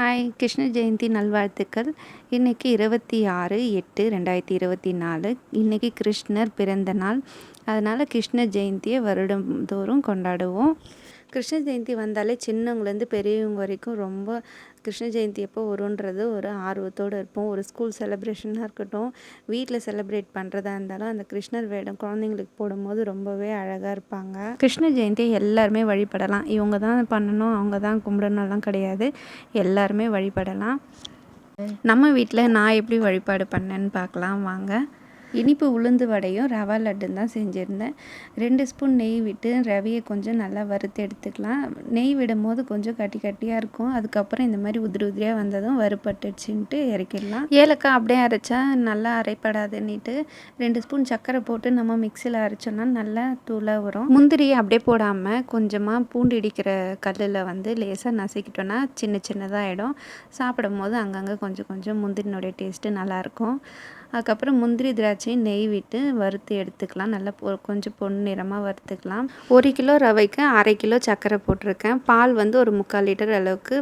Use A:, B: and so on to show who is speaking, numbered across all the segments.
A: Hi Krishna Jayanthi நல்வாழ்த்துக்கள். இன்றைக்கி இருபத்தி ஆறு எட்டு ரெண்டாயிரத்தி இருபத்தி நாலு. இன்றைக்கி கிருஷ்ணர் பிறந்த நாள். அதனால் கிருஷ்ண ஜெயந்தியை வருடம் தோறும் கொண்டாடுவோம். கிருஷ்ண ஜெயந்தி வந்தாலே சின்னவங்கலேருந்து பெரியவங்க வரைக்கும் ரொம்ப கிருஷ்ண ஜெயந்தி எப்போ வரும்ன்றது ஒரு ஆர்வத்தோடு இருப்போம். ஒரு ஸ்கூல் செலப்ரேஷனாக இருக்கட்டும் வீட்டில் செலிப்ரேட் பண்ணுறதா இருந்தாலும் அந்த கிருஷ்ணர் வேடம் குழந்தைங்களுக்கு போடும்போது ரொம்பவே அழகாக இருப்பாங்க. கிருஷ்ண ஜெயந்தி எல்லாருமே வழிபடலாம். இவங்க தான் பண்ணணும் அவங்க தான் கும்பிடணும்லாம் கிடையாது. எல்லாருமே வழிபடலாம். நம்ம வீட்டில் நான் எப்படி வழிபாடு பண்ணேன்னு பார்க்கலாம். வாங்க. இனிப்பு உளுந்து வடையும் ரவா லட்டும் தான் செஞ்சுருந்தேன். ரெண்டு ஸ்பூன் நெய் விட்டு ரவையை கொஞ்சம் நல்லா வறுத்து எடுத்துக்கலாம். நெய் விடும் போது கொஞ்சம் கட்டி கட்டியாக இருக்கும். அதுக்கப்புறம் இந்த மாதிரி உதிரி உதிரியாக வந்ததும் வறுப்பட்டுச்சுன்ட்டு இறக்கிடலாம். ஏலக்காய் அப்படியே அரைச்சா நல்லா அரைப்படாதுன்னுட்டு ரெண்டு ஸ்பூன் சர்க்கரை போட்டு நம்ம மிக்சியில் அரைச்சோன்னா நல்லா தூளாக வரும். முந்திரி அப்படியே போடாமல் கொஞ்சமாக பூண்டு இடிக்கிற கல்லில் வந்து லேசாக நசுக்கிட்டோன்னா சின்ன சின்னதாக ஆகிடும் சாப்பிடும் போது அங்கங்கே கொஞ்சம் கொஞ்சம் முந்திரினுடைய டேஸ்ட்டு நல்லாயிருக்கும் அதுக்கப்புறம் முந்திரி திராட்சையும் நெய் விட்டு வறுத்து எடுத்துக்கலாம். நல்லா பொ கொஞ்சம் பொன் நிறமாக வறுத்துக்கலாம். ஒரு கிலோ ரவைக்கு அரை கிலோ சர்க்கரை போட்டிருக்கேன். பால் வந்து ஒரு முக்கால் லிட்டர் அளவுக்கு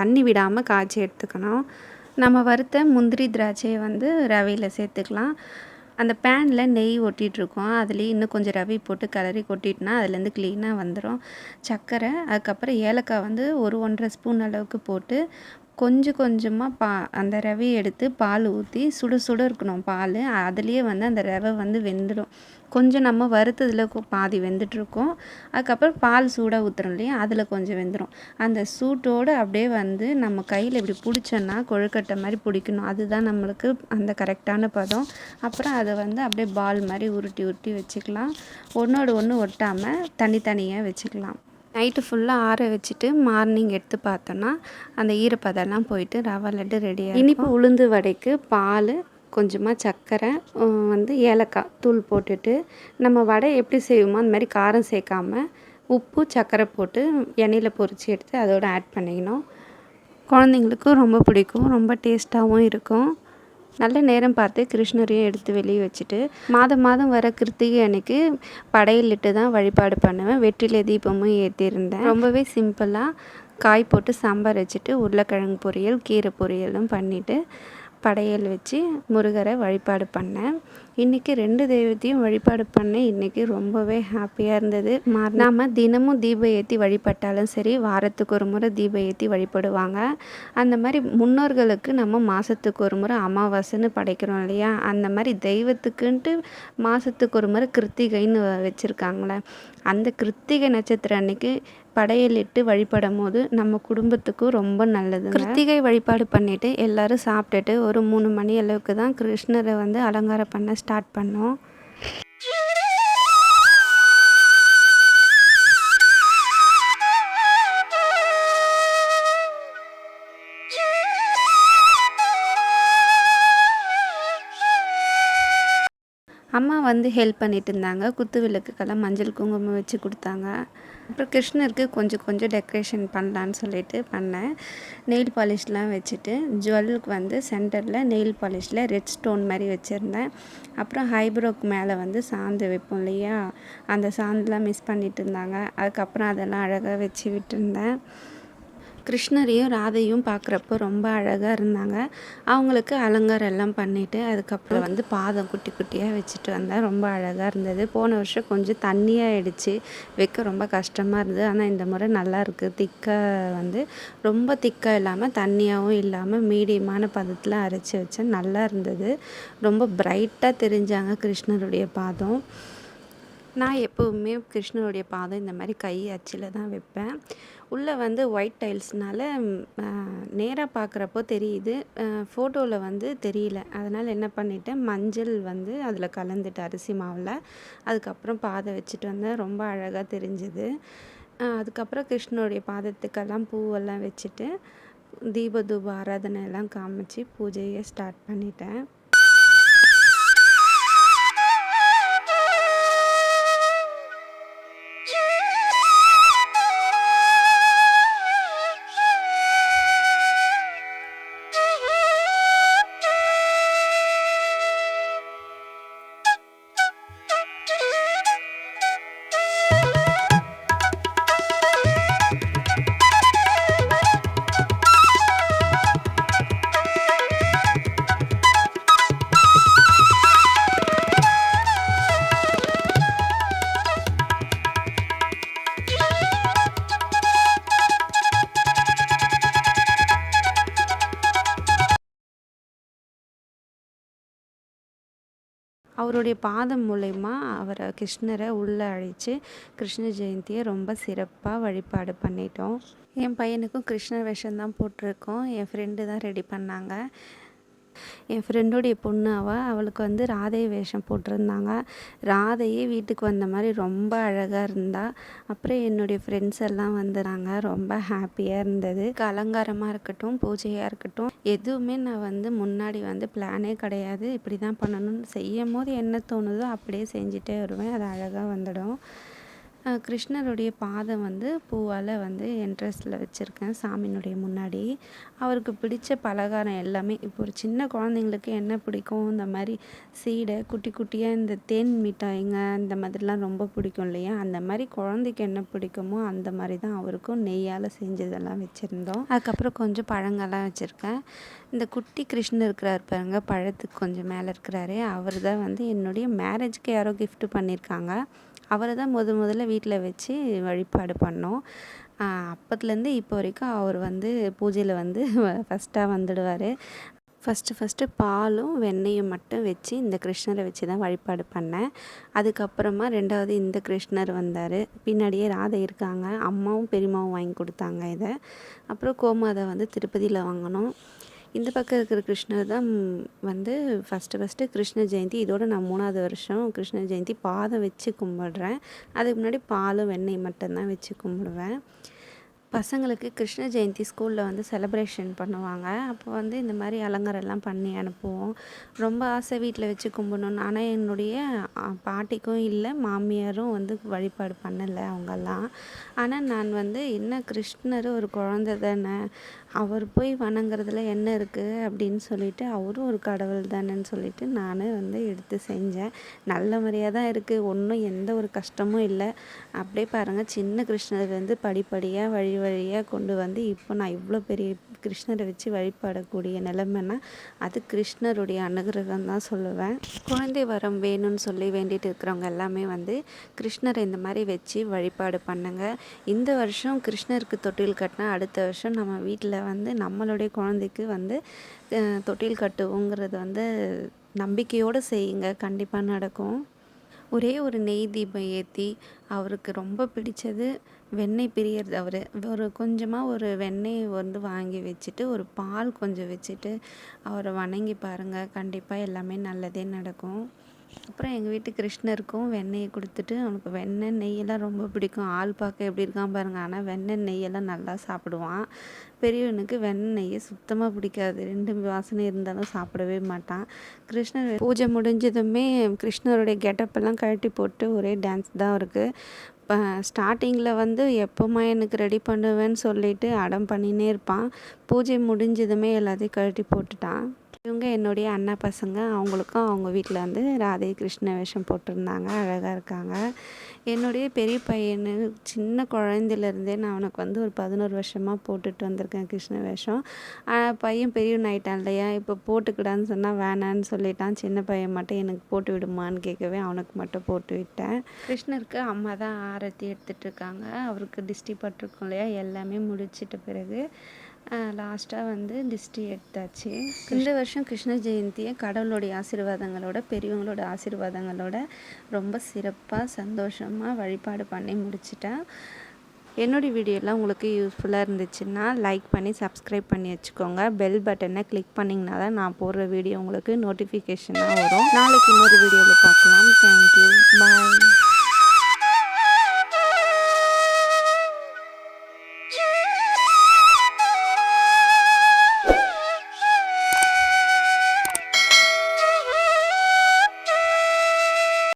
A: தண்ணி விடாமல் காய்ச்சி எடுத்துக்கணும். நம்ம வறுத்த முந்திரி திராட்சையை வந்து ரவையில் சேர்த்துக்கலாம். அந்த பேனில் நெய் ஒட்டிகிட்ருக்கோம் அதுலேயே இன்னும் கொஞ்சம் ரவை போட்டு கலரி கொட்டிட்டுனா அதுலேருந்து க்ளீனாக வந்துடும் சர்க்கரை அதுக்கப்புறம் ஏலக்காய் வந்து ஒரு ஒன்றரை ஸ்பூன் அளவுக்கு போட்டு கொஞ்சம் கொஞ்சமாக பா அந்த ரவையை எடுத்து பால் ஊற்றி சுட சுட இருக்கணும். பால் அதுலேயே வந்து அந்த ரவை வந்து வெந்துடும். கொஞ்சம் நம்ம வறுத்ததில் பாதி வெந்துட்டுருக்கோம். அதுக்கப்புறம் பால் சூடாக ஊற்றுறோம் இல்லையா அதில் கொஞ்சம் வெந்துடும் அந்த சூட்டோடு அப்படியே வந்து நம்ம கையில் இப்படி பிடிச்சோன்னா கொழுக்கட்டை மாதிரி பிடிக்கணும். அதுதான் நம்மளுக்கு அந்த கரெக்டான பதம். அப்புறம் அதை வந்து அப்படியே பால் மாதிரி உருட்டி உருட்டி வச்சுக்கலாம். ஒன்றோடு ஒன்று ஒட்டாமல் தனித்தனியாக வச்சுக்கலாம். நைட்டு ஃபுல்லாக ஆற வச்சுட்டு மார்னிங் எடுத்து பார்த்தோன்னா அந்த ஈரப்பதெல்லாம் போயிட்டு ரவா லட்டு ரெடியாக இனிப்பு உளுந்து வடைக்கு பால் கொஞ்சமாக சர்க்கரை வந்து ஏலக்காய் தூள் போட்டுட்டு நம்ம வடை எப்படி செய்வோமோ அந்த மாதிரி காரம் சேர்க்காம உப்பு சர்க்கரை போட்டு எண்ணெயில் பொரித்து எடுத்து அதோடு ஆட் பண்ணிக்கணும். குழந்தைங்களுக்கும் ரொம்ப பிடிக்கும் ரொம்ப டேஸ்ட்டாகவும் இருக்கும். நல்ல நேரம் பார்த்து கிருஷ்ணரையும் எடுத்து வெளியே வச்சுட்டு மாதம் மாதம் வர கிருத்திகை அன்னைக்கு படையலிட்டு தான் வழிபாடு பண்ணுவேன். வெற்றிலை தீபமும் ஏற்றிருந்தேன். ரொம்பவே சிம்பிளாக காய் போட்டு சாம்பார் வச்சுட்டு உருளைக்கிழங்கு பொரியல் கீரை பொரியலும் பண்ணிவிட்டு படையல் வச்சு முருகரை வழிபாடு பண்ணேன். இன்றைக்கி ரெண்டு தெய்வத்தையும் வழிபாடு பண்ணேன் இன்றைக்கி ரொம்பவே ஹாப்பியாக இருந்தது. நாம் தினமும் தீபம் ஏற்றி வழிபட்டாலும் சரி வாரத்துக்கு ஒரு முறை தீபம் ஏற்றி வழிபடுவாங்க. அந்த மாதிரி முன்னோர்களுக்கு நம்ம மாதத்துக்கு ஒரு முறை அமாவாசைன்னு படைக்கிறோம் இல்லையா? அந்த மாதிரி தெய்வத்துக்குன்ட்டு மாதத்துக்கு ஒரு முறை கிருத்திகைன்னு வச்சுருக்காங்களே அந்த கிருத்திகை நட்சத்திரம் அன்னைக்கு படையலிட்டு வழிபடும் போது நம்ம குடும்பத்துக்கும் ரொம்ப நல்லது கிருத்திகை வழிபாடு பண்ணிவிட்டு எல்லோரும் சாப்பிட்டுட்டு ஒரு மூணு மணி அளவுக்கு தான் கிருஷ்ணரை வந்து அலங்காரம் பண்ண ஸ்டார்ட் பண்ணோம். அம்மா வந்து ஹெல்ப் பண்ணிட்டு இருந்தாங்க குத்து விளக்குக்கெல்லாம் மஞ்சள் குங்குமம் வச்சு கொடுத்தாங்க. அப்புறம் கிருஷ்ணருக்கு கொஞ்சம் கொஞ்சம் டெக்கரேஷன் பண்ணலான்னு சொல்லிட்டு பண்ணேன். நெயில் பாலிஷ்லாம் வச்சுட்டு ஜுவல்லுக்கு வந்து சென்டரில் நெயில் பாலிஷில் ரெட் ஸ்டோன் மாதிரி வச்சுருந்தேன். அப்புறம் ஹைப்ரோக்கு மேலே வந்து சாந்து வைப்போம் இல்லையா? அந்த சாந்துலாம் மிஸ் பண்ணிட்டு இருந்தாங்க அதுக்கப்புறம் அதெல்லாம் அழகாக வச்சு விட்டுருந்தேன். கிருஷ்ணரையும் ராதையும் பார்க்குறப்ப ரொம்ப அழகாக இருந்தாங்க. அவங்களுக்கு அலங்காரம் எல்லாம் பண்ணிவிட்டு அதுக்கப்புறம் வந்து பாதம் குட்டி குட்டியாக வச்சுட்டு வந்தால் ரொம்ப அழகாக இருந்தது. போன வருஷம் கொஞ்சம் தண்ணியாக ஆயிடுச்சு. வைக்க ரொம்ப கஷ்டமாக இருந்தது. ஆனால் இந்த முறை நல்லா இருக்குது திக்காக வந்து ரொம்ப திக்காக இல்லாமல் தண்ணியாகவும் இல்லாமல் மீடியமான பதத்தில் அரைச்சி வச்சேன் நல்லா இருந்தது. ரொம்ப பிரைட்டாக தெரிஞ்சாங்க கிருஷ்ணருடைய பாதம். நான் எப்போவுமே கிருஷ்ணருடைய பாதம் இந்த மாதிரி கை அச்சில் தான் வைப்பேன். உள்ளே வந்து ஒயிட் டைல்ஸ்னால நேராக பார்க்குறப்போ தெரியுது. ஃபோட்டோவில் வந்து தெரியல. அதனால் என்ன பண்ணிட்டேன் மஞ்சள் வந்து அதில் கலந்துட்டு அரிசி மாவில் அதுக்கப்புறம் பாதை வச்சுட்டு வந்தேன். ரொம்ப அழகாக தெரிஞ்சுது. அதுக்கப்புறம் கிருஷ்ணனுடைய பாதத்துக்கெல்லாம் பூவெல்லாம் வச்சுட்டு தீப தூப ஆராதனை எல்லாம் காமிச்சு பூஜையை ஸ்டார்ட் பண்ணிட்டேன். அவருடைய பாதம் மூலயமா அவரை கிருஷ்ணரை உள்ளே அழைச்சி கிருஷ்ண ஜெயந்தியை ரொம்ப சிறப்பாக வழிபாடு பண்ணிட்டோம். என் பையனுக்கும் கிருஷ்ணர் வேஷம் தான் போட்டிருக்கோம். என் ஃப்ரெண்டு தான் ரெடி பண்ணாங்க. என் ஃப்ரெண்டோடைய பொண்ணு அவள் அவளுக்கு வந்து ராதை வேஷம் போட்டிருந்தாங்க. ராதையே வீட்டுக்கு வந்த மாதிரி ரொம்ப அழகாக இருந்தா. அப்புறம் என்னுடைய ஃப்ரெண்ட்ஸ் எல்லாம் வந்துறாங்க. ரொம்ப ஹாப்பியாக இருந்தது. அலங்காரமாக இருக்கட்டும் பூஜையாக இருக்கட்டும் எதுவுமே நான் வந்து முன்னாடி வந்து பிளானே கிடையாது. இப்படி தான் பண்ணணும்னு செய்யும் போது என்ன தோணுதோ அப்படியே செஞ்சுட்டே வருவேன். அது அழகாக வந்துடும். கிருஷ்ணருடைய பாதம் வந்து பூவால் வந்து என்ட்ரஸில் வச்சுருக்கேன் சாமியினுடைய முன்னாடி. அவருக்கு பிடிச்ச பலகாரம் எல்லாமே இப்போ ஒரு சின்ன குழந்தைங்களுக்கு என்ன பிடிக்கும்? இந்த மாதிரி சீடை குட்டி குட்டியாக இந்த தேன் மிட்டாய்ங்க இந்த மாதிரிலாம் ரொம்ப பிடிக்கும் இல்லையா? அந்த மாதிரி குழந்தைக்கு என்ன பிடிக்குமோ அந்த மாதிரி தான் அவருக்கும் நெய்யால் செஞ்சதெல்லாம் வச்சுருந்தோம். அதுக்கப்புறம் கொஞ்சம் பழங்கள்லாம் வச்சுருக்கேன். இந்த குட்டி கிருஷ்ணர் இருக்கிறார் பாருங்க பழத்துக்கு கொஞ்சம் மேலே இருக்கிறாரு. அவர் தான் வந்து என்னுடைய மேரேஜ்க்கு யாரோ கிஃப்ட் பண்ணியிருக்காங்க. அவரை தான் முத முதல்ல வீட்டில் வச்சு வழிபாடு பண்ணோம். அப்போத்துலேருந்து இப்போ வரைக்கும் அவர் வந்து பூஜையில் வந்து ஃபஸ்ட்டாக வந்துடுவார். ஃபஸ்ட்டு ஃபஸ்ட்டு பாலும் வெண்ணெயும் மட்டும் வச்சு இந்த கிருஷ்ணரை வச்சு தான் வழிபாடு பண்ணேன். அதுக்கப்புறமா ரெண்டாவது இந்த கிருஷ்ணர் வந்தார். பின்னாடியே ராதை இருக்காங்க. அம்மாவும் பெரியம்மாவும் வாங்கி கொடுத்தாங்க இதை. அப்புறம் கோமாதை வந்து திருப்பதியில் வாங்கினோம். இந்த பக்கம் இருக்கிற கிருஷ்ணர் தான் வந்து ஃபஸ்ட்டு ஃபஸ்ட்டு கிருஷ்ண ஜெயந்தி. இதோட நான் மூணாவது வருஷம் கிருஷ்ண ஜெயந்தி பாதம் வச்சு கும்பிடுறேன். அதுக்கு முன்னாடி பாலும் வெண்ணெய் மட்டும்தான் வச்சு கும்பிடுவேன். பசங்களுக்கு கிருஷ்ண ஜெயந்தி ஸ்கூலில் வந்து செலப்ரேஷன் பண்ணுவாங்க. அப்போ வந்து இந்த மாதிரி அலங்காரம்லாம் பண்ணி அனுப்புவோம். ரொம்ப ஆசை வீட்டில் வச்சு கும்பிடணுன்னு ஆனால் என்னுடைய பாட்டிக்கும் இல்லை மாமியாரும் வந்து வழிபாடு பண்ணலை அவங்கெல்லாம். ஆனால் நான் வந்து என்ன கிருஷ்ணர் ஒரு குழந்த தானே அவர் போய் வணங்குறதுல என்ன இருக்குது அப்படின்னு சொல்லிட்டு அவரும் ஒரு கடவுள் தானேன்னு சொல்லிட்டு நான் வந்து எடுத்து செஞ்சேன். நல்ல முறையாக தான் இருக்குது ஒன்றும் எந்த ஒரு கஷ்டமும் இல்லை. அப்படியே பாருங்கள் சின்ன கிருஷ்ணர் வந்து படிப்படியாக வழி வழியாக கொண்டு வந்து இப்போ நான் இவ்வளோ பெரிய கிருஷ்ணரை வச்சு வழிபாடக்கூடிய நிலைமைனா அது கிருஷ்ணருடைய அனுகிரகம் தான் சொல்லுவேன். குழந்தை வரம் வேணும்னு சொல்லி வேண்டிட்டு இருக்கிறவங்க எல்லாமே வந்து கிருஷ்ணரை இந்த மாதிரி வச்சு வழிபாடு பண்ணுங்க. இந்த வருஷம் கிருஷ்ணருக்கு தொட்டில் கட்டினா அடுத்த வருஷம் நம்ம வீட்டில் வந்து நம்மளுடைய குழந்தைக்கு வந்து தொட்டில் கட்டுவோங்கிறது வந்து நம்பிக்கையோடு செய்யுங்க. கண்டிப்பாக நடக்கும். ஒரே ஒரு நெய் தீபம் ஏற்றி அவருக்கு ரொம்ப பிடிச்சது. வெண்ணெய் பிரியறது அவர். ஒரு கொஞ்சமாக ஒரு வெண்ணெய் வந்து வாங்கி வச்சுட்டு ஒரு பால் கொஞ்சம் வச்சுட்டு அவரை வணங்கி பாருங்கள் கண்டிப்பாக எல்லாமே நல்லதே நடக்கும். அப்புறம் எங்கள் வீட்டு கிருஷ்ணருக்கும் வெண்ணெயை கொடுத்துட்டு அவனுக்கு வெண்ணெய் நெய்யெல்லாம் ரொம்ப பிடிக்கும். ஆள் பார்க்க எப்படி இருக்கான் பாருங்கள் ஆனால் வெண்ணெய் நெய்யெல்லாம் நல்லா சாப்பிடுவான். பெரியவனுக்கு வெண்ணெய் நெய்யை சுத்தமாக பிடிக்காது. ரெண்டு வாசனை இருந்தாலும் சாப்பிடவே மாட்டான். கிருஷ்ணர் பூஜை முடிஞ்சதுமே கிருஷ்ணருடைய கெட்டப்பெல்லாம் கழட்டி போட்டு ஒரே டான்ஸ் தான் இருக்குது இப்போ ஸ்டார்டிங்கில் வந்து எப்போம்மா எனக்கு ரெடி பண்ணுவேன்னு சொல்லிட்டு அடம் பண்ணினே இருப்பான். பூஜை முடிஞ்சதுமே எல்லாத்தையும் கழட்டி போட்டுட்டான். இவங்க என்னுடைய அண்ணா பசங்க. அவங்களுக்கும் அவங்க வீட்டில் வந்து ராதே கிருஷ்ண வேஷம் போட்டிருந்தாங்க. அழகாக இருக்காங்க. என்னுடைய பெரிய பையனு சின்ன குழந்தையிலேருந்தே நான் அவனுக்கு வந்து ஒரு பதினோரு வருஷமாக போட்டுட்டு வந்திருக்கேன் கிருஷ்ண வேஷம். பையன் பெரியவன் ஆயிட்டான் இல்லையா? இப்போ போட்டுக்கிடான்னு சொன்னால் வேணான்னு சொல்லிட்டான். சின்ன பையன் மட்டும் எனக்கு போட்டு விடுமான்னு கேட்கவே அவனுக்கு மட்டும் போட்டு விட்டேன். கிருஷ்ணருக்கு அம்மா தான் ஆரத்தி எடுத்துகிட்ருக்காங்க அவருக்கு திருஷ்டி பட்டிருக்கோம் இல்லையா? எல்லாமே முடிச்சிட்ட பிறகு லாஸ்ட்டாக வந்து திஷ்டி எடுத்தாச்சு. இந்த வருஷம் கிருஷ்ண ஜெயந்தியை கடவுளுடைய ஆசீர்வாதங்களோட பெரியவங்களோட ஆசீர்வாதங்களோட ரொம்ப சிறப்பாக சந்தோஷமாக வழிபாடு பண்ணி முடிச்சிட்டேன் என்னுடைய வீடியோலாம் உங்களுக்கு யூஸ்ஃபுல்லாக இருந்துச்சுன்னா லைக் பண்ணி சப்ஸ்கிரைப் பண்ணி வச்சுக்கோங்க. பெல் பட்டனை கிளிக் பண்ணிங்கன்னா தான் நான் போடுற வீடியோ உங்களுக்கு நோட்டிஃபிகேஷனாக வரும். நாளைக்கு இன்னொரு வீடியோவில் பார்க்கலாம். Thank you bye